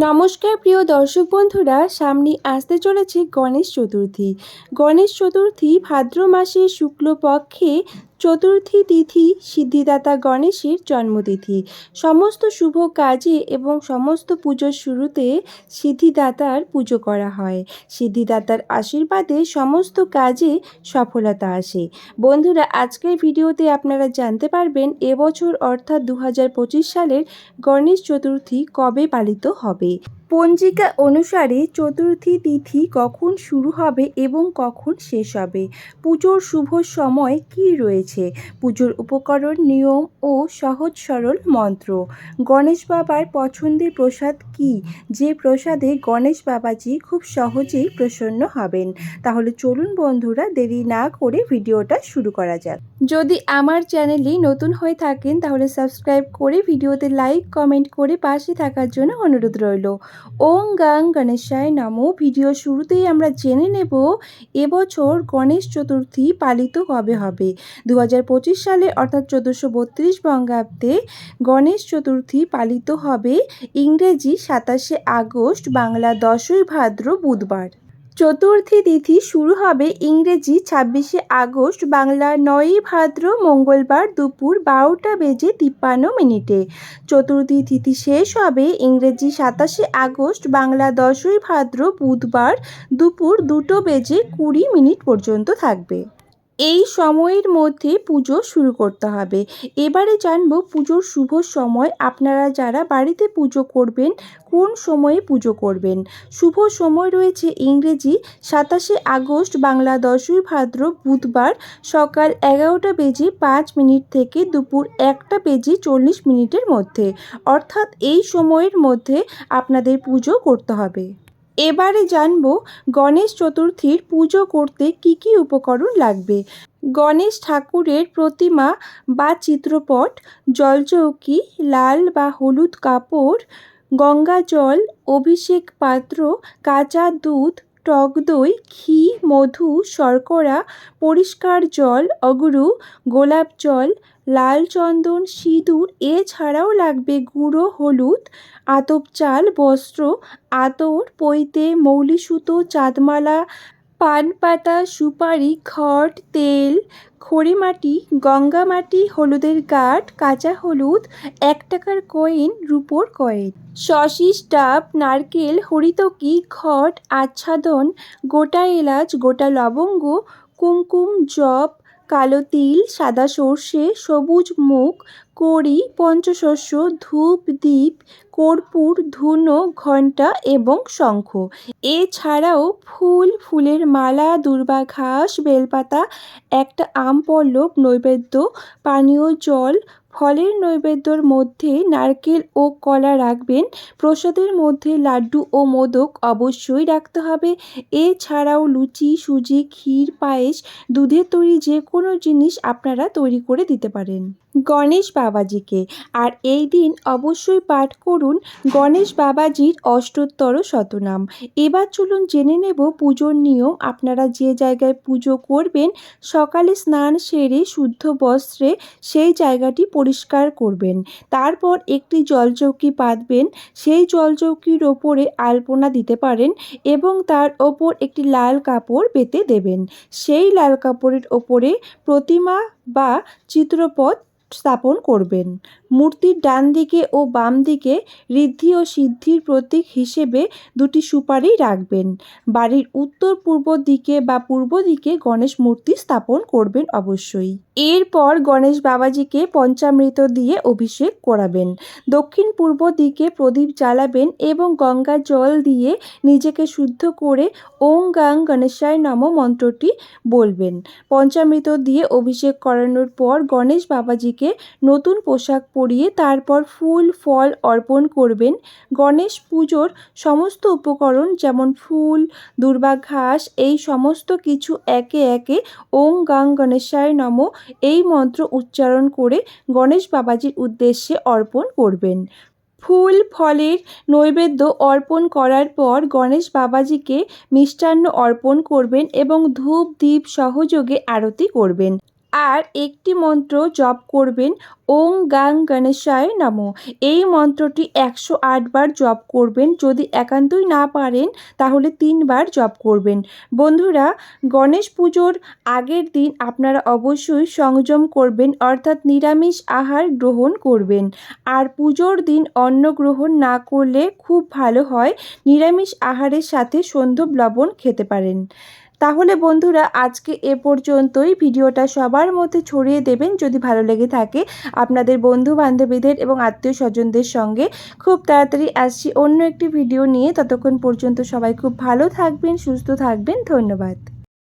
নমস্কার প্রিয় দর্শক বন্ধুরা সামনে আসতে চলেছে গণেশ চতুর্থী। গণেশ চতুর্থী ভাদ্র মাসে শুক্লপক্ষে চতুর্থী তিথি সিদ্ধিদাতা গণেশের জন্মতিথি। সমস্ত শুভ কাজে এবং সমস্ত পুজোর শুরুতে সিদ্ধিদাতার পুজো করা হয়। সিদ্ধিদাতার আশীর্বাদে সমস্ত কাজে সফলতা আসে। বন্ধুরা, আজকের ভিডিওতে আপনারা জানতে পারবেন এবছর অর্থাৎ দু হাজার পঁচিশ সালের গণেশ চতুর্থী কবে পালিত হবে। পঞ্জিকা অনুসারে চতুর্থী তিথি কখন শুরু হবে এবং কখন শেষ হবে? পুজোর শুভ সময় কি রয়েছে? পুজোর উপকরণ, নিয়ম ও সহজ সরল মন্ত্র। গণেশ বাবার পছন্দের প্রসাদ কি? যে প্রসাদে গণেশ বাবাজি খুব সহজেই প্রসন্ন হবেন। তাহলে চলুন বন্ধুরা, দেরি না করে ভিডিওটা শুরু করা যাক। যদি আমার চ্যানেলে নতুন হয়ে থাকেন, তাহলে সাবস্ক্রাইব করে ভিডিওতে লাইক, কমেন্ট করে পাশে থাকার জন্য অনুরোধ রইল। ওং গাং গণেশায় নামো। ভিডিও শুরুতেই আমরা জেনে নেব, এবছর গণেশ চতুর্থী পালিত কবে হবে? দু হাজার পঁচিশ সালে, অর্থাৎ চোদ্দোশো বত্রিশ বঙ্গাব্দে গণেশ চতুর্থী পালিত হবে ইংরেজি সাতাশে আগস্ট, বাংলা দশই ভাদ্র বুধবার। চতুর্থী তিথি শুরু হবে ইংরেজি ছাব্বিশে আগস্ট বাংলা নয়ই ভাদ্র মঙ্গলবার দুপুর বারোটা বেজে তিপ্পান্ন মিনিটে। চতুর্থী তিথি শেষ হবে ইংরেজি সাতাশে আগস্ট বাংলা দশই ভাদ্র বুধবার দুপুর দুটো বেজে কুড়ি মিনিট পর্যন্ত থাকবে। এই সময়ের মধ্যে পুজো শুরু করতে হবে। এবারে জানব পুজোর শুভ সময়। আপনারা যারা বাড়িতে পুজো করবেন, কোন সময়ে পুজো করবেন? শুভ সময় রয়েছে ইংরেজি সাতাশে আগস্ট, বাংলা দশই ভাদ্র, বুধবার সকাল এগারোটা বেজে পাঁচ মিনিট থেকে দুপুর একটা বেজে চল্লিশ মিনিটের মধ্যে। অর্থাৎ এই সময়ের মধ্যে আপনাদের পুজো করতে হবে। এবারে জানব গণেশ চতুর্থীর পুজো করতে কি কি উপকরণ লাগবে। গণেশ ঠাকুরের প্রতিমা বা চিত্রপট, জলচৌকি, লাল বা হলুদ কাপড়, গঙ্গা জল, অভিষেক পাত্র, কাঁচা দুধ টক দই, ঘি, মধু, শর্করা, পরিষ্কার জল, অগুরু, গোলাপ জল, লাল চন্দন, সিঁদুর, এছাড়াও লাগবে গুঁড়ো, হলুদ, আতপ চাল, বস্ত্র, আতর, পৈতে মৌলি সুতো চাঁদমালা পান পাতা সুপারি, খড়, তেল, খড়ি মাটি, গঙ্গা মাটি, হলুদের গাঁট, কাঁচা হলুদ, এক টাকার কয়েন, রুপোর কয়েন। শশিস, ডাব, নারকেল, হরিতকি, খট, আচ্ছাদন, গোটা এলাচ, গোটা লবঙ্গ, কুমকুম জব কালো তিল, সাদা সর্ষে, সবুজ মুখ কড়ি, পঞ্চশস্য, ধূপ, দ্বীপ, কর্পূর, ধুনো, ঘণ্টা এবং শঙ্খ। এছাড়াও ফুল, ফুলের মালা দুর্বা ঘাস বেলপাতা, একটা আম পল্লব নৈবেদ্য, পানীয় জল ফলের নৈবেদ্যর মধ্যে নারকেল ও কলা রাখবেন। প্রসাদের মধ্যে লাড্ডু ও মোদক অবশ্যই রাখতে হবে। এছাড়াও লুচি, সুজি, ক্ষীর, পায়েস, দুধের তৈরি যে কোনো জিনিস আপনারা তৈরি করে দিতে পারেন। গণেশ বাবাজিকে। আর এই দিন অবশ্যই পাঠ করুন গণেশ বাবাজির অষ্টোত্তর শতনাম। এবার চলুন জেনে নেব পুজোর নিয়ম। আপনারা যে জায়গায় পুজো করবেন, সকালে স্নান সেরে শুদ্ধ বস্ত্রে সেই জায়গাটি পরিষ্কার করবেন। তারপর একটি জলচৌকি পাতবেন সেই জলচৌকির ওপরে আলপনা দিতে পারেন এবং তার ওপর একটি লাল কাপড় পেতে দেবেন। সেই লাল কাপড়ের ওপরে প্রতিমা বা চিত্রপথ স্থাপন করবেন। মূর্তির ডান দিকে ও বাম দিকে ঋদ্ধি ও সিদ্ধির প্রতীক হিসেবে দুটি সুপারি রাখবেন। বাড়ির উত্তর পূর্ব দিকে বা পূর্ব দিকে গণেশ মূর্তি স্থাপন করবেন অবশ্যই। এরপর গণেশ বাবাজিকে পঞ্চামৃত দিয়ে অভিষেক করাবেন। দক্ষিণ পূর্ব দিকে প্রদীপ জ্বালাবেন এবং গঙ্গা জল দিয়ে নিজেকে শুদ্ধ করে ওং গাং গণেশায় নম মন্ত্রটি বলবেন। পঞ্চামৃত দিয়ে অভিষেক করানোর পর গণেশ বাবাজিকে নতুন পোশাক পরিয়ে তারপর ফুল, ফল অর্পণ করবেন। গণেশ পুজোর সমস্ত উপকরণ যেমন ফুল, দুর্বা ঘাস, এই সমস্ত কিছু একে একে ওং গাং গণেশায় নম, এই মন্ত্র উচ্চারণ করে গণেশ বাবাজির উদ্দেশ্যে অর্পণ করবেন। ফুল, ফলের নৈবেদ্য অর্পণ করার পর গণেশ বাবাজিকে মিষ্টান্ন অর্পণ করবেন এবং ধূপ দ্বীপ সহযোগে আরতি করবেন। আর একটি মন্ত্র জপ করবেন ওং গাং গণেশায় নমো। এই মন্ত্রটি একশো আটবার জপ করবেন, যদি একান্তই না পারেন, তাহলে তিনবার জপ করবেন। বন্ধুরা, গণেশ পুজোর আগের দিন আপনারা অবশ্যই সংযম করবেন, অর্থাৎ নিরামিষ আহার গ্রহণ করবেন। আর পুজোর দিন অন্ন গ্রহণ না করলে খুব ভালো হয়, নিরামিষ আহারের সাথে সন্ধ্যব লবণ খেতে পারেন। তাহলে বন্ধুরা আজকে এ পর্যন্তই। ভিডিওটা সবার মধ্যে ছড়িয়ে দেবেন যদি ভালো লেগে থাকে। আপনাদের বন্ধু বান্ধবীদের এবং আত্মীয় স্বজনদের সঙ্গে খুব তাড়াতাড়ি আসছি অন্য একটি ভিডিও নিয়ে। ততক্ষণ পর্যন্ত সবাই খুব ভালো থাকবেন, সুস্থ থাকবেন। ধন্যবাদ।